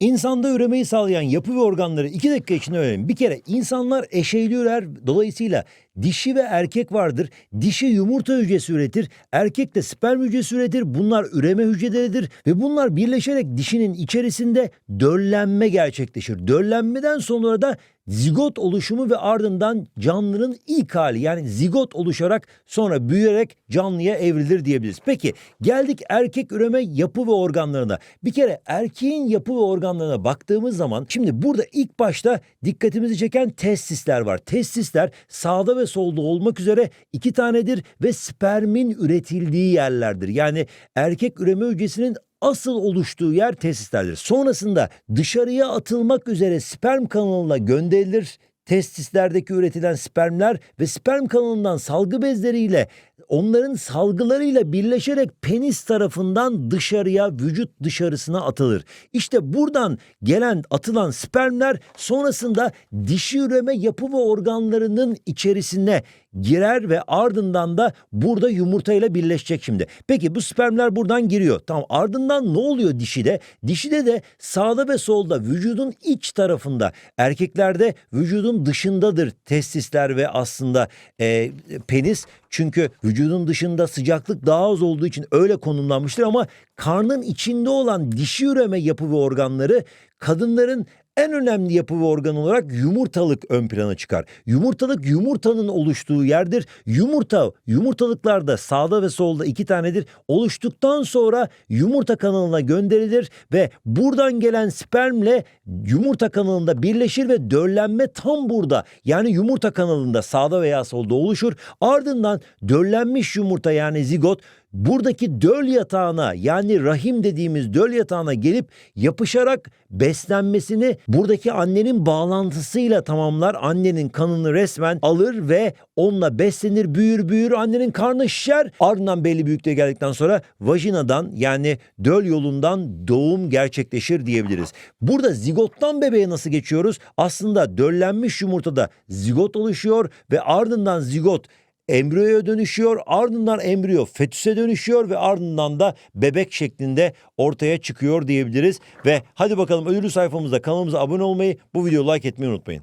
İnsanda üremeyi sağlayan yapı ve organları iki dakika içinde öğrenelim. Bir kere insanlar eşeyli ürer. Dolayısıyla dişi ve erkek vardır. Dişi yumurta hücresi üretir. Erkek de sperm hücresi üretir. Bunlar üreme hücreleridir. Ve bunlar birleşerek dişinin içerisinde döllenme gerçekleşir. Döllenmeden sonra da zigot oluşumu ve ardından canlının ilk hali yani zigot oluşarak sonra büyüyerek canlıya evrilir diyebiliriz. Peki geldik erkek üreme yapı ve organlarına. Bir kere erkeğin yapı ve organlarına baktığımız zaman şimdi burada ilk başta dikkatimizi çeken testisler var. Testisler sağda ve solda olmak üzere iki tanedir ve spermin üretildiği yerlerdir. Yani erkek üreme hücresinin asıl oluştuğu yer testislerdir. Sonrasında dışarıya atılmak üzere sperm kanalına gönderilir. Testislerdeki üretilen spermler ve sperm kanalından salgı bezleriyle onların salgılarıyla birleşerek penis tarafından dışarıya vücut dışarısına atılır. İşte buradan gelen atılan spermler sonrasında dişi üreme yapı ve organlarının içerisine girer ve ardından da burada yumurtayla birleşecek şimdi. Peki bu spermler buradan giriyor. Tamam ardından ne oluyor dişide? Dişide de sağda ve solda vücudun iç tarafında erkeklerde vücudun dışındadır testisler ve aslında e, penis. Çünkü vücudun dışında sıcaklık daha az olduğu için öyle konumlanmıştır ama karnın içinde olan dişi üreme yapı ve organları kadınların en önemli yapı ve organ olarak yumurtalık ön plana çıkar. Yumurtalık yumurtanın oluştuğu yerdir. Yumurta yumurtalıklarda sağda ve solda iki tanedir. Oluştuktan sonra yumurta kanalına gönderilir ve buradan gelen spermle yumurta kanalında birleşir ve döllenme tam burada. Yani yumurta kanalında sağda veya solda oluşur. Ardından döllenmiş yumurta yani zigot buradaki döl yatağına yani rahim dediğimiz döl yatağına gelip yapışarak beslenmesini buradaki annenin bağlantısıyla tamamlar. Annenin kanını resmen alır ve onunla beslenir, büyür büyür. Annenin karnı şişer. Ardından belli büyüklüğe geldikten sonra vajinadan yani döl yolundan doğum gerçekleşir diyebiliriz. Burada zigottan bebeğe nasıl geçiyoruz? Aslında döllenmiş yumurtada zigot oluşuyor ve ardından zigot embriyoya dönüşüyor. Ardından embriyo fetüse dönüşüyor ve ardından da bebek şeklinde ortaya çıkıyor diyebiliriz. Ve hadi bakalım ödüllü sayfamızda kanalımıza abone olmayı, bu videoyu like etmeyi unutmayın.